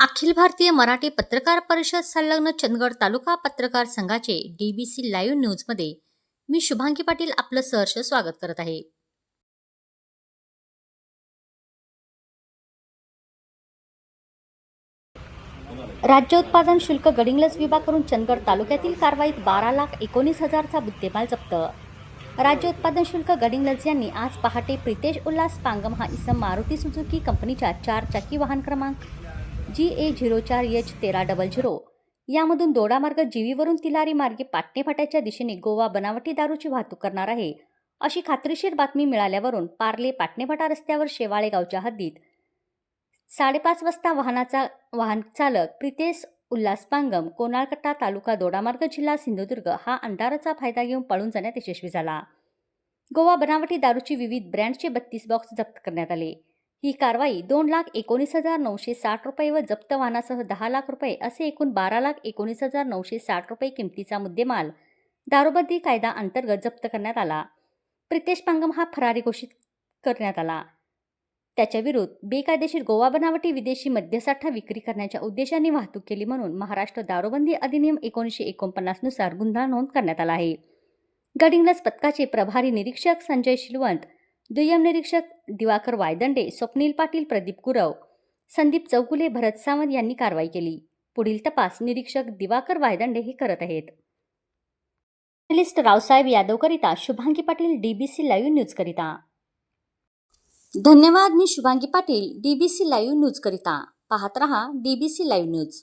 अखिल भारतीय मराठी पत्रकार परिषद संलग्न चंदगड तालुका पत्रकार संघाचे डीबीसी लाईव्ह न्यूजमध्ये मी शुभांगी पाटील आपलं सहर्ष स्वागत करत आहे. राज्य उत्पादन शुल्क गडिंग्लज विभागाकडून चंदगड तालुक्यातील कारवाईत बारा लाख एकोणीस हजारचा मुद्देमाल जप्त. राज्य उत्पादन शुल्क गडिंग्लज यांनी आज पहाटे प्रितेश उल्हास पांगम हा इसम मारुती सुझुकी कंपनीच्या चार चाकी वाहन क्रमांक जी ए झिरो चार एच तेरा डबल झिरो. यामधून दोडामार्ग जीवीवरून तिलारी मार्गे पाटणे फाट्याच्या दिशेने गोवा बनावटी दारूची वाहतूक करणार आहे अशी खात्रीशीर बातमी मिळाल्यावरून पार्ले पाटणेफाटा रस्त्यावर शेवाळे गावच्या हद्दीत. साडेपाच वाजता वाहनाचा वाहन चालक प्रितेश उल्हास पांगम कोणाळकट्टा तालुका दोडामार्ग जिल्हा सिंधुदुर्ग हा अंधाराचा फायदा घेऊन पळून जाण्यात यशस्वी झाला. गोवा बनावटी दारूची विविध ब्रँडचे बत्तीस बॉक्स जप्त करण्यात आले. ही कारवाई दोन लाख एकोणीस हजार नऊशे साठ रुपये व जप्त वाहनासह दहा लाख रुपये असे एकूण बारा लाख एकोणीस हजार नऊशे साठ रुपये किमतीचा मुद्देमाल दारूबंदी कायदा अंतर्गत जप्त करण्यात आला. प्रितेश पांगम हा फरारी घोषित करण्यात आला. त्याच्याविरुद्ध बेकायदेशीर गोवा बनावटी विदेशी मद्यसाठा विक्री करण्याच्या उद्देशाने वाहतूक केली म्हणून महाराष्ट्र दारूबंदी अधिनियम एकोणीसशे एकोणपन्नासनुसार गुन्हा नोंद करण्यात आला आहे. गडिंगलस पथकाचे प्रभारी निरीक्षक संजय शिलवंत दुय्यम निरीक्षक दिवाकर वायदंडे स्वप्नील पाटील प्रदीप गुरव संदीप चौगुले भरत सावंत यांनी कारवाई केली. पुढील तपास निरीक्षक दिवाकर वायदंडे हे करत आहेत. जर्नलिस्ट रावसाहेब यादवकरिता शुभांगी पाटील डीबीसी लाईव्ह न्यूजकरिता धन्यवाद मी शुभांगी पाटील डीबीसी लाईव्ह न्यूजकरिता पाहत रहा डीबीसी लाईव्ह न्यूज